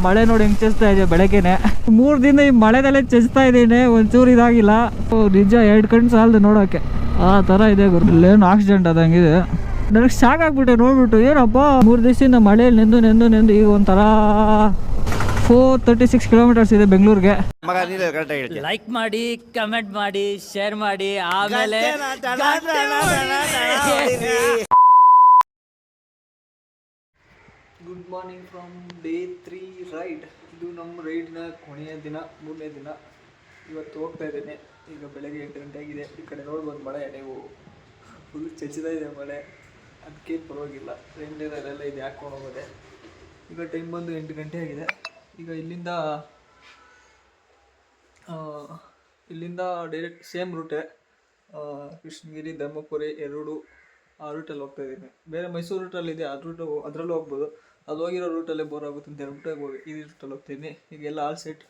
ಮಳೆ ನೋಡಿ ಹೆಂಗ್ ಚೆಸ್ತಾ ಇದೆ ಬೆಳಗ್ಗೆನೆ ಮೂರ್ ದಿನ ಈ ಮಳೆದಲ್ಲೇ ಚಸ್ತಾ ಇದ್ದೀನಿ ಒಂಚೂರು ಇದಾಗಿಲ್ಲ ನಿಜ ಎರಡು ಕಣ್ಣು ಸಾಲ್ದು ನೋಡೋಕೆ ಆ ತರ ಇದೆ ಗುರು ಇಲ್ಲೇನು ಆಕ್ಸಿಡೆಂಟ್ ಆದಂಗಿದೆ ನನಗೆ ಶಾಕ್ ಆಗ್ಬಿಟ್ಟೆ ನೋಡ್ಬಿಟ್ಟು ಏನಪ್ಪ ಮೂರು ದಿವಸದಿಂದ ಮಳೆಯಲ್ಲಿ ನೆಂದು ನೆಂದು ನೆಂದು ಈಗ ಒಂಥರ ಫೋರ್ ತರ್ಟಿ ಸಿಕ್ಸ್ ಕಿಲೋಮೀಟರ್ಸ್ ಇದೆ ಬೆಂಗಳೂರಿಗೆ ಲೈಕ್ ಮಾಡಿ ಕಮೆಂಟ್ ಮಾಡಿ ಶೇರ್ ಮಾಡಿ ಆಮೇಲೆ good morning from day three ride ಇದು ನಮ್ಮ ರೈಡ್ನ ಕೊನೆಯ ದಿನ ಮೂರನೇ ದಿನ. ಇವತ್ತು ಹೋಗ್ತಾ ಇದ್ದೇನೆ. ಈಗ ಬೆಳಗ್ಗೆ ಎಂಟು ಗಂಟೆ ಆಗಿದೆ ಈ ಕಡೆ ನೋಡ್ಬೋದು ಮಳೆ ನೀವು ಫುಲ್ ಚಚ್ಚಿದ ಇದೆ ಮಳೆ. ಅದಕ್ಕೆ ಪರವಾಗಿಲ್ಲ. ರೆಂಡೇರಲ್ಲೆಲ್ಲ ಇದೆ ಹಾಕ್ಕೊಂಡು ಹೋಗೋದೆ ಈಗ ಟೈಮ್ ಬಂದು ಎಂಟು ಗಂಟೆ ಆಗಿದೆ ಈಗ ಇಲ್ಲಿಂದ ಆ, ಇಲ್ಲಿಂದ ಡೈರೆಕ್ಟ್ ಸೇಮ್ ರೂಟೇ ಕೃಷ್ಣಗಿರಿ ಧರ್ಮಪುರಿ ಎರಡು ಆ ರೂಟಲ್ಲಿ ಹೋಗ್ತಾ ಇದ್ದೀನಿ. ಬೇರೆ ಮೈಸೂರು ರೂಟಲ್ಲಿ ಇದೆ. ಅದು ರೂಟು ಅದರಲ್ಲೂ ಹೋಗ್ಬೋದು. ಅಲ್ಲಿ ಹೋಗಿರೋ ರೂಟಲ್ಲೇ ಬೋರ್ ಆಗುತ್ತೆ ಅಂತ ಹೇಳ್ಬಿಟ್ಟು ಹೋಗಿ ಈ ರೂಟಲ್ಲಿ ಹೋಗ್ತೀನಿ. ಈಗೆಲ್ಲ ಆಲ್ ಸೆಟ್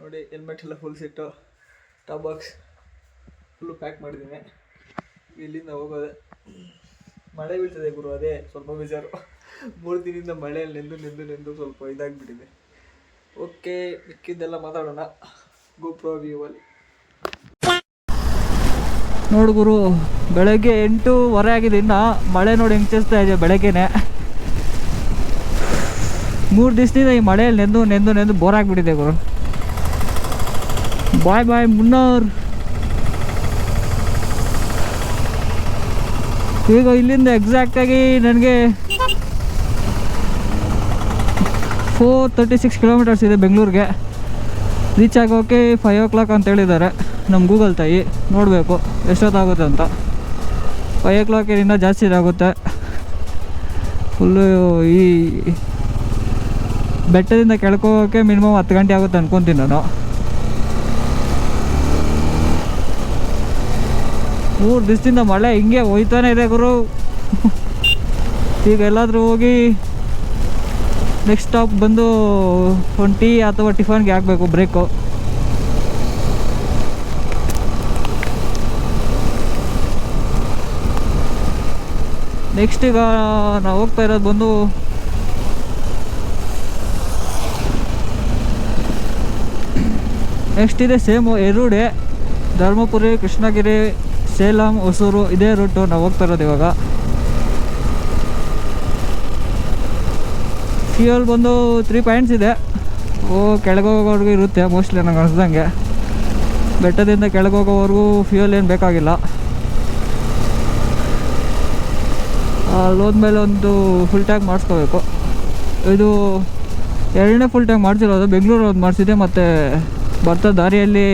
ನೋಡಿ ಹೆಲ್ಮೆಟ್ ಎಲ್ಲ full set top box full pack ಮಾಡಿದ್ದೀನಿ. ಇಲ್ಲಿಂದ ಹೋಗೋದೆ. ಮಳೆ ಬೀಳ್ತದೆ ಗುರು, ಅದೇ ಸ್ವಲ್ಪ ಬೇಜಾರು. ಮೂರು ದಿನದಿಂದ ಮಳೆಯಲ್ಲಿ ನೆಂದು ನೆಂದು ನೆಂದು ಸ್ವಲ್ಪ ಇದಾಗಿಬಿಟ್ಟಿದೆ. ಓಕೆ ಮಿಕ್ಕಿದ್ದೆಲ್ಲ ಮಾತಾಡೋಣ. ಗೋಪ್ರೋ ವ್ಯೂವಲ್ಲಿ ನೋಡು ಗುರು, ಬೆಳಗ್ಗೆ ಎಂಟೂವರೆ ಆಗಿದೆ ಇನ್ನ. ಮಳೆ ನೋಡಿ ಹೆಂಗೆ ಚಸ್ತಾ ಇದೆ ಬೆಳಗ್ಗೆನೆ. ಮೂರು ದಿವಸದಿಂದ ಈ ಮಳೆಯಲ್ಲಿ ನೆಂದು ನೆಂದು ನೆಂದು ಬೋರ್ ಆಗಿಬಿಟ್ಟಿದೆ ಗುರು. ಬಾಯ್ ಬಾಯ್ ಮುನ್ನೂರು. ಈಗ ಇಲ್ಲಿಂದ ಎಕ್ಸಾಕ್ಟಾಗಿ ನನಗೆ ಫೋರ್ ತರ್ಟಿ ಸಿಕ್ಸ್ ಕಿಲೋಮೀಟರ್ಸ್ ಇದೆ ಬೆಂಗಳೂರಿಗೆ. ರೀಚ್ ಆಗೋಕೆ ಫೈವ್ ಓ ಕ್ಲಾಕ್ ಅಂತ ಹೇಳಿದ್ದಾರೆ ನಮ್ಮ ಗೂಗಲ್ ತಾಯಿ. ನೋಡಬೇಕು ಎಷ್ಟೊತ್ತಾಗುತ್ತೆ ಅಂತ. ಫೈವ್ ಓ ಕ್ಲಾಕಿನಿಂದ ಜಾಸ್ತಿ ಇದಾಗುತ್ತೆ. ಫುಲ್ಲು ಈ ಬೆಟ್ಟದಿಂದ ಕೆಳ್ಕೋಕೆ ಮಿನಿಮಮ್ ಹತ್ತು ಗಂಟೆ ಆಗುತ್ತೆ ಅನ್ಕೊತೀನಿ ನಾನು. ಮೂರು ದಿವಸದಿಂದ ಮಳೆ ಹಿಂಗೆ ಹೋಯ್ತಾನೆ ಇದೆ ಗುರು. ಈಗ ಎಲ್ಲಾದರೂ ಹೋಗಿ ನೆಕ್ಸ್ಟ್ ಸ್ಟಾಪ್ ಬಂದು ಒಂದು ಟೀ ಅಥವಾ ಟಿಫನ್ಗೆ ಹಾಕಬೇಕು ಬ್ರೇಕು ನೆಕ್ಸ್ಟ್ ಈಗ ನಾವು ಹೋಗ್ತಾ ಇರೋದು ಬಂದು ನೆಕ್ಸ್ಟ್ ಇದೆ ಸೇಮು ಎರೂಡೆ, ಧರ್ಮಪುರಿ, ಕೃಷ್ಣಗಿರಿ, ಸೇಲಂ, ಹೊಸೂರು, ಇದೇ ರೂಟು ನಾವು ಹೋಗ್ತಾ ಇರೋದು ಇವಾಗ. ಫ್ಯೂಯಲ್ ಬಂದು ತ್ರೀ ಪಾಯಿಂಟ್ಸ್ ಇದೆ. ಓ ಕೆಳಗೆ ಹೋಗೋವರೆಗೂ ಇರುತ್ತೆ ಮೋಸ್ಟ್ಲಿ ನನಗೆ ಅನಿಸ್ದಂಗೆ. ಬೆಟ್ಟದಿಂದ ಕೆಳಗೆ ಹೋಗೋವರೆಗೂ ಫ್ಯೂಯಲ್ ಏನು ಬೇಕಾಗಿಲ್ಲ. ಅಲ್ಲೋದ ಮೇಲೆ ಒಂದು ಫುಲ್ ಟ್ಯಾಂಕ್ ಮಾಡಿಸ್ಕೋಬೇಕು. ಇದು ಎರಡನೇ ಫುಲ್ ಟ್ಯಾಂಕ್ ಮಾಡಿಸಿರೋದು ಬೆಂಗಳೂರು ಒಂದು ಮಾಡಿಸಿದೆ, ಮತ್ತು ಬರ್ತಾ ದಾರಿಯಲ್ಲಿ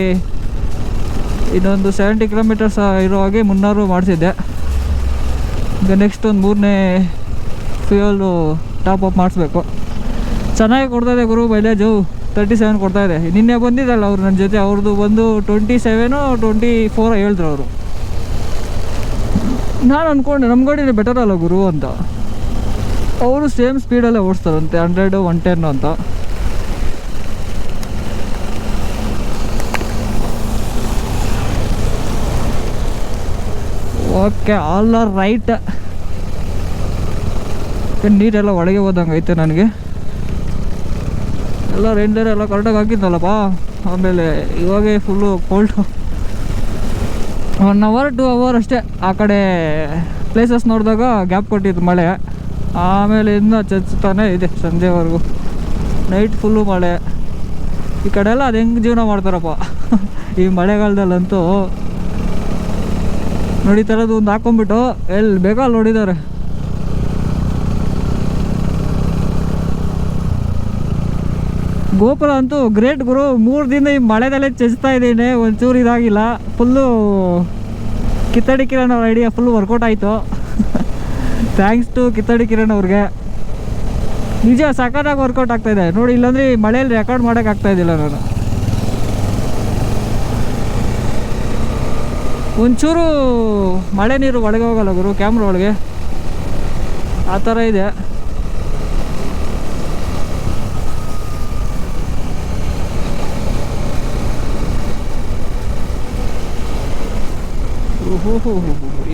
ಇನ್ನೊಂದು ಸೆವೆಂಟಿ ಕಿಲೋಮೀಟರ್ಸ್ ಇರೋ ಹಾಗೆ ಮುನ್ನಾರು ಮಾಡಿಸಿದ್ದೆ. ಈಗ ನೆಕ್ಸ್ಟ್ ಒಂದು ಮೂರನೇ ಫ್ಯೂಯಲು ಟಾಪ್ ಅಪ್ ಮಾಡಿಸ್ಬೇಕು. ಚೆನ್ನಾಗಿ ಕೊಡ್ತಾಯಿದೆ ಗುರು ಮೈಲೇಜು ತರ್ಟಿ ಸೆವೆನ್ ಕೊಡ್ತಾಯಿದೆ ನಿನ್ನೆ ಬಂದಿದ್ದಲ್ಲ ಅವರು ನನ್ನ ಜೊತೆ ಅವ್ರದ್ದು ಬಂದು ಟ್ವೆಂಟಿ ಸೆವೆನು ಟ್ವೆಂಟಿ ಫೋರ್ ಹೇಳಿದ್ರು ಅವರು. ನಾನು ಅಂದ್ಕೊಂಡೆ ನಮ್ಮ ಗಾಡಿನೇ ಬೆಟರ್ ಅಲ್ಲ ಗುರು ಅಂತ. ಅವರು ಸೇಮ್ ಸ್ಪೀಡಲ್ಲೇ ಓಡಿಸ್ತಾರಂತೆ ಹಂಡ್ರೆಡು ಒನ್ ಟೆನ್ ಅಂತ. ಓಕೆ ಆಲ್ ಆರ್ ರೈಟ್ ನೀರೆಲ್ಲ ಒಳಗೆ ಹೋದಂಗೆ ಐತೆ ನನಗೆ. ಎಲ್ಲ ರೆಂಡರ್ ಎಲ್ಲ ಕರೆಕ್ಟಾಗಿ ಹಾಕಿದ್ದಲ್ಲಪ್ಪ. ಆಮೇಲೆ ಇವಾಗೇ full cold one hour two hour ಅಷ್ಟೇ. ಆ ಕಡೆ ಪ್ಲೇಸಸ್ ನೋಡಿದಾಗ ಗ್ಯಾಪ್ ಕೊಟ್ಟಿದ್ದು ಮಳೆ. ಆಮೇಲೆ ಇನ್ನೂ ಚಚ್ತಾನೆ ಇದೆ ಸಂಜೆವರೆಗೂ. ನೈಟ್ ಫುಲ್ಲು ಮಳೆ. ಈ ಕಡೆ ಎಲ್ಲ ಅದು ಹೆಂಗೆ ಜೀವನ ಮಾಡ್ತಾರಪ್ಪ. ಈ ಮಳೆಗಾಲದಲ್ಲಂತೂ ನೋಡಿ ಥರದ್ದು ಒಂದು ಹಾಕೊಂಡ್ಬಿಟ್ಟು ಎಲ್ಲಿ ಬೇಕೋ ಅಲ್ಲಿ ನೋಡಿದ್ದಾರೆ ಗೋಪುರ ಅಂತೂ ಗ್ರೇಟ್ ಗುರು. ಮೂರು ದಿನ ಈ ಮಳೆದಲ್ಲೇ ಚಚ್ತಾ ಇದ್ದೀನಿ. ಒಂಚೂರು ಇದಾಗಿಲ್ಲ. ಫುಲ್ಲು ಕಿತ್ತಡಿ ಕಿರಣ್ ಅವ್ರ ಐಡಿಯಾ ಫುಲ್ ವರ್ಕೌಟ್ ಆಯಿತು. ಥ್ಯಾಂಕ್ಸ್ ಟು ಕಿತ್ತಡಿ ಕಿರಣ್ ಅವ್ರಿಗೆ. ನಿಜ ಸಖತ್ತಾಗಿ ವರ್ಕೌಟ್ ಆಗ್ತಾಯಿದೆ ನೋಡಿ, ಇಲ್ಲಾಂದ್ರೆ ಮಳೆಯಲ್ಲಿ ರೆಕಾರ್ಡ್ ಮಾಡೋಕೆ ಆಗ್ತಾ ಇದ್ದಿಲ್ಲ ನಾನು. ಒಂಚೂರು ಮಳೆ ನೀರು ಒಳಗೆ ಹೋಗಲ್ಲ ಗುರು ಕ್ಯಾಮ್ರ ಒಳಗೆ. ಆ ಥರ ಇದೆ.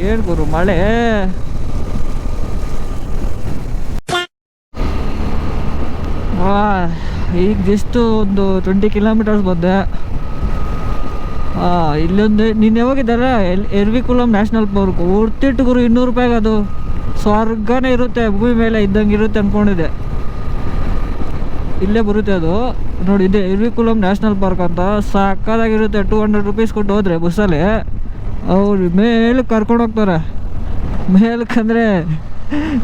ಏನು ಗುರು ಮಳೆ? ಈಗ ಜಸ್ಟ್ ಒಂದು ಟ್ವೆಂಟಿ ಕಿಲೋಮೀಟರ್ಸ್ ಬಂದೆ. ಇಲ್ಲೊಂದು ನೀನು ಯಾವಾಗಿದ್ದಾರೆ ಎಲ್ ಎರ್ವಿಕುಲಂ ನ್ಯಾಷನಲ್ ಪಾರ್ಕ್. ಓಡ್ತಿಟ್ಟು ಗುರು ಇನ್ನೂರು ರೂಪಾಯಿಗೆ ಅದು ಸ್ವರ್ಗನೇ ಇರುತ್ತೆ ಭೂಮಿ ಮೇಲೆ ಇದ್ದಂಗೆ ಇರುತ್ತೆ ಅಂದ್ಕೊಂಡಿದ್ದೆ ಇಲ್ಲೇ ಬರುತ್ತೆ ಅದು. ನೋಡಿ ಇದೆ ಎರ್ವಿಕುಲಂ ನ್ಯಾಷನಲ್ ಪಾರ್ಕ್ ಅಂತ. ಸಾಕಾದಾಗಿರುತ್ತೆ ಟೂ ಹಂಡ್ರೆಡ್ ರುಪೀಸ್ ಕೊಟ್ಟು ಹೋದ್ರೆ ಬಸ್ಸಲ್ಲಿ ಅವ್ರು ಮೇಲೆ ಕರ್ಕೊಂಡು ಹೋಗ್ತಾರೆ. ಮೇಲಕ್ಕಂದ್ರೆ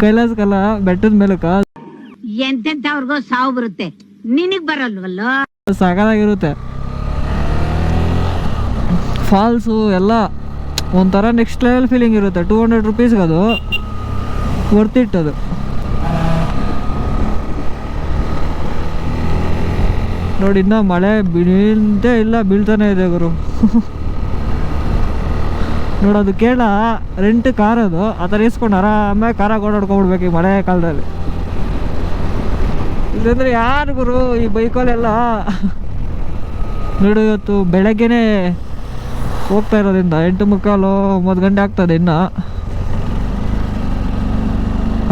ಕೈಲಾಸಕ್ಕಲ್ಲ ಬೆಟ್ಟದ ಮೇಲಕ್ಕೆ. ಎಂತೆಂತವ್ರಿಗೋ ಸಾವು ಬರುತ್ತೆ. ನಿನಗೆ ಬರಲ್ವಲ್ಲ? ಸಾಕಾಗಿರುತ್ತೆ ಫಾಲ್ಸು ಎಲ್ಲ, ಒಂಥರ ನೆಕ್ಸ್ಟ್ ಲೆವೆಲ್ ಫೀಲಿಂಗ್ ಇರುತ್ತೆ. ಟೂ ಹಂಡ್ರೆಡ್ ರುಪೀಸ್ಗೆ ಅದು ಬರ್ತಿಟ್ಟದು ನೋಡಿ, ಇನ್ನೂ ಮಳೆ ಬೀಳ್ತೇ ಇಲ್ಲ, ಬೀಳ್ತಾನೆ ಇದೆ ಗುರು. ನೋಡೋದು ಕೇಳ ರೆಂಟ್ ಕಾರ್ ಅದು, ಆ ಥರ ಇಸ್ಕೊಂಡು ಆರಾಮಾಗಿ ಕಾರ ಓಡಾಡ್ಕೊಂಡ್ಬಿಡ್ಬೇಕು ಈ ಮಳೆ ಕಾಲದಲ್ಲಿ. ಇಲ್ಲಂದ್ರೆ ಯಾರು ಗುರು ಈ ಬೈಕಲ್ಲೆಲ್ಲ ನೋಡಿ, ಇವತ್ತು ಬೆಳಗ್ಗೆನೆ ಹೋಗ್ತಾ ಇರೋದ್ರಿಂದ ಎಂಟು ಮುಕ್ಕಾಲು ಒಂಬತ್ತು ಗಂಟೆ ಆಗ್ತದೆ ಇನ್ನು.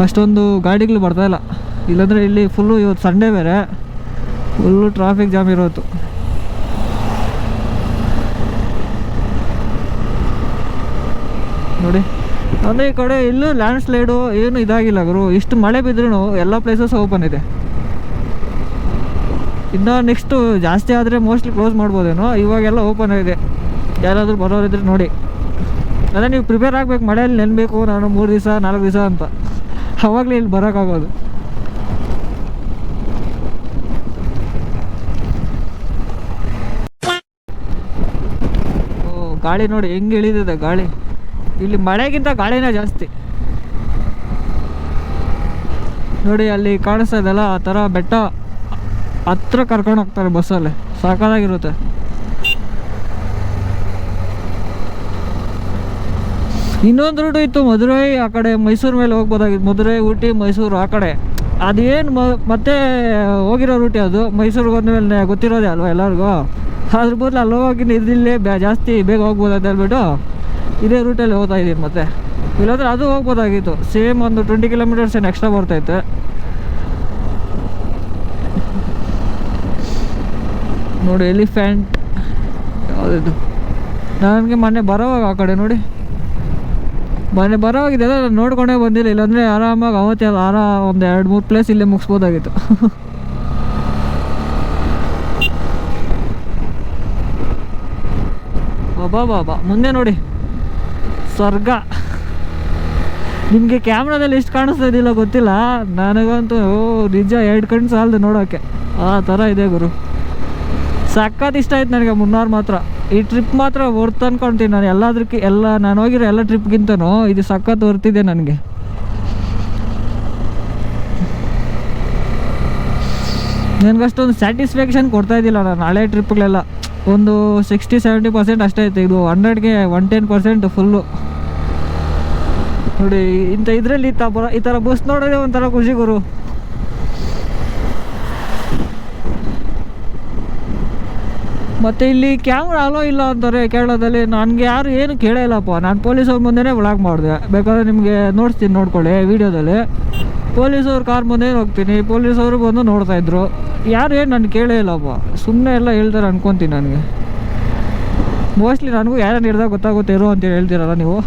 ಅಷ್ಟೊಂದು ಗಾಡಿಗಳು ಬರ್ತಾಯಿಲ್ಲ ಇಲ್ಲಾಂದರೆ ಇಲ್ಲಿ ಫುಲ್ಲು ಇವತ್ತು ಸಂಡೇ ಬೇರೆ. ಫುಲ್ಲು ಟ್ರಾಫಿಕ್ ಜಾಮ್ ಇರೋದು. ನೋಡಿ. ಅಂದರೆ ಈ ಕಡೆ ಇಲ್ಲೂ ಲ್ಯಾಂಡ್ ಸ್ಲೈಡು ಏನು ಇದಾಗಿಲ್ಲ ಗುರು. ಇಷ್ಟು ಮಳೆ ಬಿದ್ರೂ ಎಲ್ಲ ಪ್ಲೇಸಸ್ ಓಪನ್ ಇದೆ. ಇನ್ನು ನೆಕ್ಸ್ಟು ಜಾಸ್ತಿ ಆದರೆ ಮೋಸ್ಟ್ಲಿ ಕ್ಲೋಸ್ ಮಾಡ್ಬೋದೇನೋ. ಇವಾಗೆಲ್ಲ ಓಪನ್ ಇದೆ ಯಾರಾದರೂ ಬರೋರಿದ್ರೆ ನೋಡಿ. ಅದೇ ನೀವು ಪ್ರಿಪೇರ್ ಆಗಬೇಕು, ಮಳೆಯಲ್ಲಿ ನೆನಬೇಕು, ನಾನು ಮೂರು ದಿವಸ, ನಾಲ್ಕು ದಿವಸ ಅಂತ. ಅವಾಗಲೇ ಇಲ್ಲಿ ಬರೋಕ್ಕಾಗೋದು. ಓ, ಗಾಳಿ ನೋಡಿ, ಹೆಂಗೆ ಇಳಿದಿದೆ ಗಾಳಿ. ಇಲ್ಲಿ ಮಳೆಗಿಂತ ಗಾಳಿನೇ ಜಾಸ್ತಿ. ನೋಡಿ, ಅಲ್ಲಿ ಕಾಣಿಸ್ತಾ ಇದೆಲ್ಲ ಆ ಥರ ಬೆಟ್ಟ ಹತ್ರ ಕರ್ಕೊಂಡು ಹೋಗ್ತಾರೆ ಬಸ್ಸಲ್ಲಿ. ಸಾಕಾಗಿರುತ್ತೆ. ಇನ್ನೊಂದು ರೂಟು ಇತ್ತು ಮಧುರೈ, ಆ ಕಡೆ ಮೈಸೂರು ಮೇಲೆ ಹೋಗ್ಬೋದಾಗಿತ್ತು. ಮಧುರೈ, ಊಟಿ, ಮೈಸೂರು, ಆ ಕಡೆ. ಅದೇನು ಮತ್ತೆ ಹೋಗಿರೋ ರೂಟಿ ಅದು ಮೈಸೂರಿಗೆ ಹೋದ್ಮೇಲೆ ಗೊತ್ತಿರೋದೇ ಅಲ್ವಾ ಎಲ್ಲರಿಗೂ? ಅದ್ರ ಬದಲು ಅಲ್ಲಿ ಹೋಗಿ ಇದಿಲ್ಲೇ ಬ್ಯಾ, ಜಾಸ್ತಿ ಬೇಗ ಹೋಗ್ಬೋದು ಅಂತ ಹೇಳ್ಬಿಟ್ಟು ಇದೇ ರೂಟಲ್ಲಿ ಹೋಗ್ತಾ ಇದ್ದೀನಿ ಮತ್ತೆ. ಇಲ್ಲಾಂದ್ರೆ ಅದು ಹೋಗ್ಬೋದಾಗಿತ್ತು. ಸೇಮ್ ಒಂದು ಟ್ವೆಂಟಿ ಕಿಲೋಮೀಟರ್ಸ್ ಏನು ಎಕ್ಸ್ಟ್ರಾ ಬರ್ತೈತೆ ನೋಡಿ ಎಲಿಫೆಂಟ್ ಯಾವುದಿದು ನನಗೆ ಮೊನ್ನೆ ಬರೋವಾಗ ಆ ಕಡೆ ನೋಡಿ. ಮೊನ್ನೆ ಬರೋವಾಗಿದೆ ಅಲ್ಲ ನೋಡ್ಕೊಂಡೇ ಬಂದಿಲ್ಲ. ಇಲ್ಲಾಂದರೆ ಆರಾಮಾಗಿ ಅವತ್ತೇ ಅಲ್ಲ ಆರಾ ಒಂದು ಎರಡು ಮೂರು ಪ್ಲೇಸ್ ಇಲ್ಲೇ ಮುಗಿಸ್ಬೋದಾಗಿತ್ತು. ಬಾಬಾ ಬಾಬಾ ಮುಂದೆ ನೋಡಿ. ಸ್ವರ್ಗ. ನಿಮಗೆ ಕ್ಯಾಮ್ರಾದಲ್ಲಿ ಎಷ್ಟು ಕಾಣಿಸ್ತಾ ಇದ್ದಿಲ್ಲ ಗೊತ್ತಿಲ್ಲ? ನನಗಂತೂ ನಿಜ ಎರಡು ಕಣ್ಣು ಸಾಲದು ನೋಡೋಕ್ಕೆ ಆ ಥರ ಇದೆ ಗುರು. ಸಖತ್ ಇಷ್ಟ ಆಯ್ತು ನನಗೆ ಮುನ್ನಾರು ಮಾತ್ರ. ಈ ಟ್ರಿಪ್ ಮಾತ್ರ ವರ್ತ್ ಅನ್ಕೊಂತೀನಿ ನಾನು. ಎಲ್ಲದಕ್ಕೆ ಎಲ್ಲ ನಾನು ಹೋಗಿರೋ ಎಲ್ಲ ಟ್ರಿಪ್ಗಿಂತನೂ ಇದು ಸಖತ್ ವರ್ತಿದೆ ನನಗೆ. ನನಗಷ್ಟೊಂದು ಸ್ಯಾಟಿಸ್ಫ್ಯಾಕ್ಷನ್ ಕೊಡ್ತಾ ಇದ್ದಿಲ್ಲ ನಾನು ಹಳೆ ಟ್ರಿಪ್ಗಳೆಲ್ಲ ಒಂದು ಸಿಕ್ಸ್ಟಿ ಸೆವೆಂಟಿ ಪರ್ಸೆಂಟ್ ಅಷ್ಟೇ ಇತ್ತು. ಇದು ಹಂಡ್ರೆಡ್ಗೆ ಒನ್ ಟೆನ್ ಪರ್ಸೆಂಟ್ ಫುಲ್ಲು ನೋಡಿ, ಇಂಥ ಇದರಲ್ಲಿ ಈ ಥರ ಬಸ್ ನೋಡೋದೇ ಒಂಥರ ಖುಷಿ ಗುರು. ಮತ್ತು ಇಲ್ಲಿ ಕ್ಯಾಮ್ರಾ ಅಲೋ ಇಲ್ಲ ಅಂತಾರೆ ಕೇರಳದಲ್ಲಿ. ನನಗೆ ಯಾರು ಏನು ಕೇಳೇ ಇಲ್ಲಪ್ಪ. ನಾನು ಪೊಲೀಸವ್ರ ಮುಂದೆನೇ ವ್ಲಾಗ್ ಮಾಡಿದೆ. ಬೇಕಾದ್ರೆ ನಿಮಗೆ ನೋಡ್ತೀನಿ ನೋಡ್ಕೊಳ್ಳಿ ವೀಡಿಯೋದಲ್ಲಿ ಪೊಲೀಸವ್ರ ಕಾರ್ ಮುಂದೆ ಹೋಗ್ತೀನಿ. ಪೊಲೀಸವರು ಬಂದು ನೋಡ್ತಾ ಇದ್ರು. ಯಾರು ಏನು ನಾನು ಕೇಳೇ ಇಲ್ಲಪ್ಪ. ಸುಮ್ಮನೆ ಎಲ್ಲ ಹೇಳ್ತಾರೆ ಅನ್ಕೊತೀನಿ ನನಗೆ. ಮೋಸ್ಟ್ಲಿ ನನಗೂ ಯಾರು ಹಿಡ್ದಾಗ ಗೊತ್ತಾಗುತ್ತೆ ಇರೋ ಅಂತ ಹೇಳ್ತೀರಲ್ಲ ನೀವು.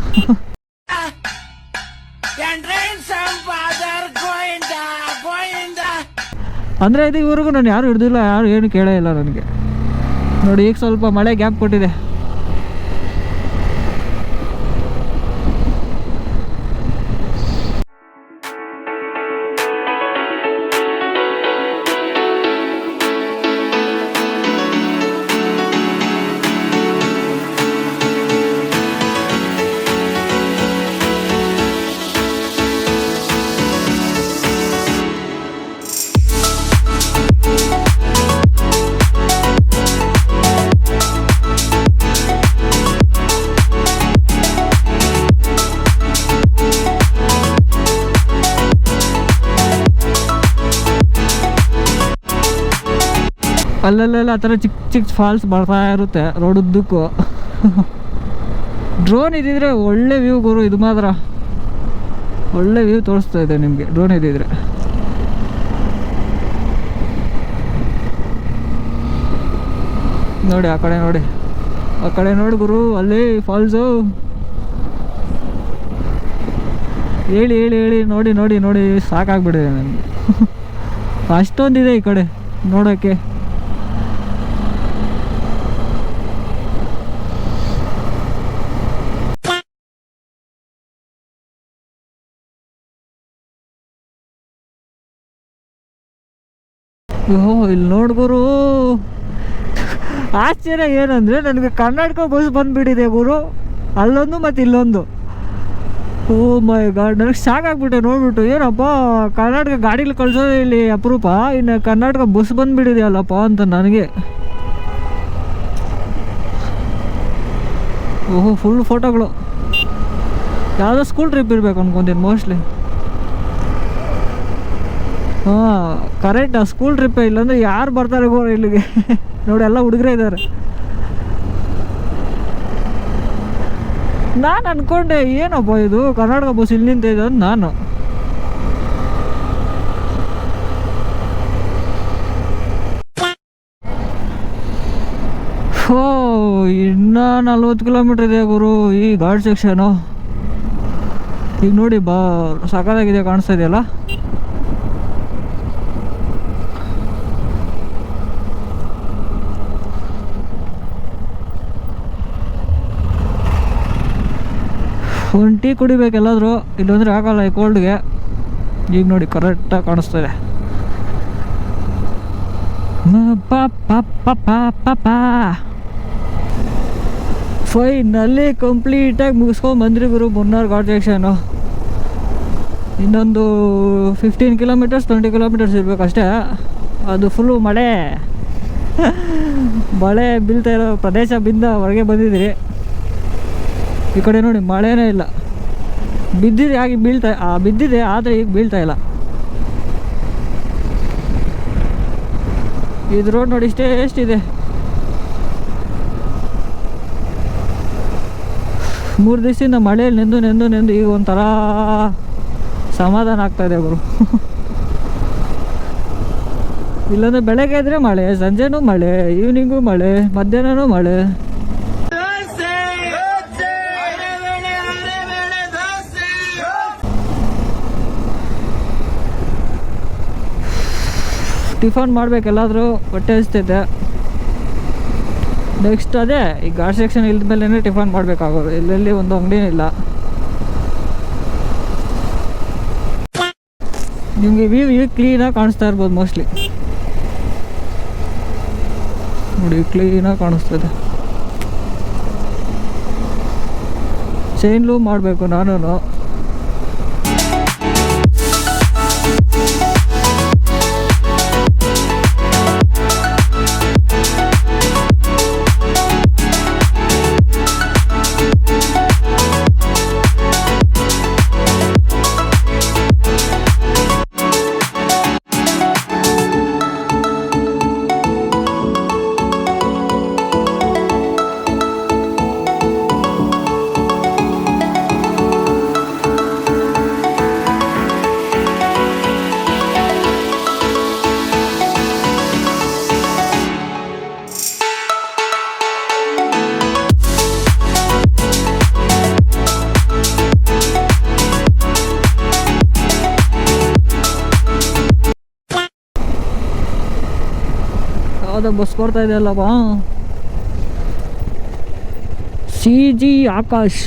ಅಂದರೆ ಇದು ಇವ್ರಿಗೂ ನಾನು ಯಾರು ಹಿಡ್ದಿಲ್ಲ, ಯಾರು ಏನು ಕೇಳೇ ಇಲ್ಲ ನನಗೆ. ನೋಡಿ ಈಗ ಸ್ವಲ್ಪ ಮಳೆ ಗ್ಯಾಪ್ ಕೊಟ್ಟಿದೆ. ಅಲ್ಲಲ್ಲೆಲ್ಲ, ಆ ಥರ ಚಿಕ್ಕ ಚಿಕ್ಕ ಫಾಲ್ಸ್ ಬರ್ತಾ ಇರುತ್ತೆ ರೋಡ್ ಉದ್ದಕ್ಕೂ. ಡ್ರೋನ್ ಇದ್ದಿದ್ರೆ ಒಳ್ಳೆ ವ್ಯೂ ಗುರು, ಇದು ಮಾತ್ರ. ಒಳ್ಳೆ ವ್ಯೂ ತೋರಿಸ್ತಾ ಇದೆ ನಿಮಗೆ ಡ್ರೋನ್ ಇದ್ದಿದ್ರೆ. ನೋಡಿ, ಆ ಕಡೆ ನೋಡಿ. ಆ ಕಡೆ ನೋಡಿ ಗುರು, ಅಲ್ಲಿ ಫಾಲ್ಸು ಹೇಳಿ ಹೇಳಿ ಹೇಳಿ, ನೋಡಿ ನೋಡಿ ನೋಡಿ, ಸಾಕಾಗ್ಬಿಟ್ಟಿದೆ ನನಗೆ ಅಷ್ಟೊಂದಿದೆ ಈ ಕಡೆ ನೋಡೋಕ್ಕೆ. ಓಹೋ ಇಲ್ಲಿ ನೋಡ್ಗುರು ಆಶ್ಚರ್ಯ ಏನಂದ್ರೆ ನನಗೆ ಕರ್ನಾಟಕ ಬಸ್ ಬಂದ್ಬಿಟ್ಟಿದೆ ಗುರು. ಅಲ್ಲೊಂದು ಮತ್ತು ಇಲ್ಲೊಂದು. ಓ ಮೈ ಗಾಡ್, ನನಗೆ ಆಗಿಬಿಟ್ಟೆ, ನೋಡ್ಬಿಟ್ಟು. ಏನಪ್ಪ, ಕರ್ನಾಟಕ ಗಾಡೀಲಿ ಕಳ್ಸೋದು ಇಲ್ಲಿ ಅಪರೂಪ. ಇನ್ನು ಕರ್ನಾಟಕ ಬಸ್ ಬಂದ್ಬಿಟ್ಟಿದೆ ಅಲ್ಲಪ್ಪ ಅಂತ ನನಗೆ. ಓಹೋ ಫುಲ್ ಫೋಟೋಗಳು ಯಾವುದೋ ಸ್ಕೂಲ್ ಟ್ರಿಪ್ ಇರಬೇಕು ಅನ್ಕೊಂತೀನಿ ಮೋಸ್ಟ್ಲಿ ಹಾಂ ಕರೆಕ್ಟ್ ಸ್ಕೂಲ್ ಟ್ರಿಪ್ ಇಲ್ಲಾಂದರೆ ಯಾರು ಬರ್ತಾರೆ ಗೋ ಇಲ್ಲಿಗೆ? ನೋಡಿ, ಎಲ್ಲ ಹುಡುಗರೇ ಇದ್ದಾರೆ ನಾನು ಅನ್ಕೊಂಡೆ, ಏನಪ್ಪ ಇದು? ಕರ್ನಾಟಕ ಬಸ್ ಇಲ್ಲಿ ನಿಂತಿದೆ ಅಂತ ನಾನು. ಓ ಇನ್ನೂ ನಲ್ವತ್ತು ಕಿಲೋಮೀಟ್ರ್ ಇದೆ ಗುರು, ಈ ಘಾಟ್ ಸೆಕ್ಷನು ಈಗ ನೋಡಿ, ಬಾ, ಸಖತ್ತಾಗಿದೆ, ಕಾಣಿಸ್ತಾ ಇದೆಯಲ್ಲ? ಒಂದು ಟೀ ಕುಡಿಬೇಕು ಎಲ್ಲಾದರೂ ಇಲ್ಲಂದ್ರೆ ಆಗಲ್ಲ ಈ ಕೋಲ್ಡ್ಗೆ ಈಗ ನೋಡಿ ಕರೆಕ್ಟಾಗಿ ಕಾಣಿಸ್ತಾ ಇದೆ. ಫೈನಲ್ಲಿ ಕಂಪ್ಲೀಟಾಗಿ ಮುಗಿಸ್ಕೊಂಡು ಬಂದ್ರಿ ಗುರು ಮುನ್ನಾರ್ ಘಾಟ್ ಜಂಕ್ಷನು ಇನ್ನೊಂದು ಫಿಫ್ಟೀನ್ ಕಿಲೋಮೀಟರ್ಸ್ ಟ್ವೆಂಟಿ ಕಿಲೋಮೀಟರ್ಸ್ ಇರಬೇಕಷ್ಟೇ. ಅದು ಫುಲ್ಲು ಮಳೆ. ಮಳೆ ಬೀಳ್ತಾ ಇರೋ ಪ್ರದೇಶ ಬಿಂದ ಹೊರಗೆ ಬಂದಿದ್ದೀರಿ. ಈ ಕಡೆ ನೋಡಿ ಮಳೆನೇ ಇಲ್ಲ. ಬಿದ್ದಿದೆ ಆಗಿ ಬೀಳ್ತಾ ಬಿದ್ದಿದೆ, ಆದರೆ ಈಗ ಬೀಳ್ತಾ ಇಲ್ಲ. ಇದು ರೋಡ್ ನೋಡಿ ಇಷ್ಟೇ, ಎಷ್ಟಿದೆ? ಮೂರು ದಿವಸದಿಂದ ಮಳೆಯಲ್ಲಿ ನೆಂದು ನೆಂದು ನೆಂದು, ಈಗ ಒಂಥರ ಸಮಾಧಾನ ಆಗ್ತಾ ಇದೆ ಗುರು. ಇಲ್ಲಂದ್ರೆ ಬೆಳಗ್ಗೆ ಇದ್ರೆ ಮಳೆ, ಸಂಜೆನೂ ಮಳೆ ಈವ್ನಿಂಗು ಮಳೆ, ಮಧ್ಯಾಹ್ನನೂ ಮಳೆ. ಟಿಫನ್ ಮಾಡ್ಬೇಕೆಲ್ಲಾದರೂ ಹೊಟ್ಟೆ ಹಚ್ತೈತೆ ನೆಕ್ಸ್ಟ್ ಅದೇ, ಈ ಗಾಡ್ ಸೆಕ್ಷನ್ ಇಲ್ದ ಮೇಲೆ ಟಿಫನ್ ಮಾಡಬೇಕಾಗೋದು. ಇಲ್ಲೆಲ್ಲಿ ಒಂದು ಅಂಗಡಿನಿಲ್ಲ. ನಿಮಗೆ ವ್ಯೂ ವ್ಯೂ ಕ್ಲೀನಾಗಿ ಕಾಣಿಸ್ತಾ ಇರ್ಬೋದು ಮೋಸ್ಟ್ಲಿ ನೋಡಿ ಕ್ಲೀನಾಗಿ ಕಾಣಿಸ್ತದೆ ಚೈನ್ಲೂ ಮಾಡಬೇಕು ನಾನು ಯಾವುದೋ ಬಸ್ ಬರ್ತಾ ಇದೆಯಲ್ಲಪ್ಪ? ಸಿ ಜಿ ಆಕಾಶ.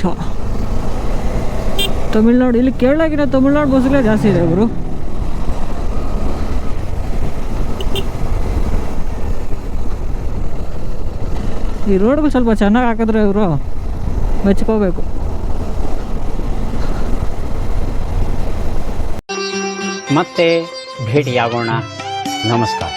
ತಮಿಳ್ನಾಡು, ಇಲ್ಲಿ ಕೇರಳಗಿನ ತಮಿಳ್ನಾಡು ಬಸ್ಗಳೇ ಜಾಸ್ತಿ ಇದೆ ಗುರು. ಈ ರೋಡ್ಗೂ ಸ್ವಲ್ಪ ಚೆನ್ನಾಗಿ ಹಾಕಿದ್ರೆ ಇವರು ಮೆಚ್ಕೋಬೇಕು. ಮತ್ತೆ ಭೇಟಿಯಾಗೋಣ. ನಮಸ್ಕಾರ.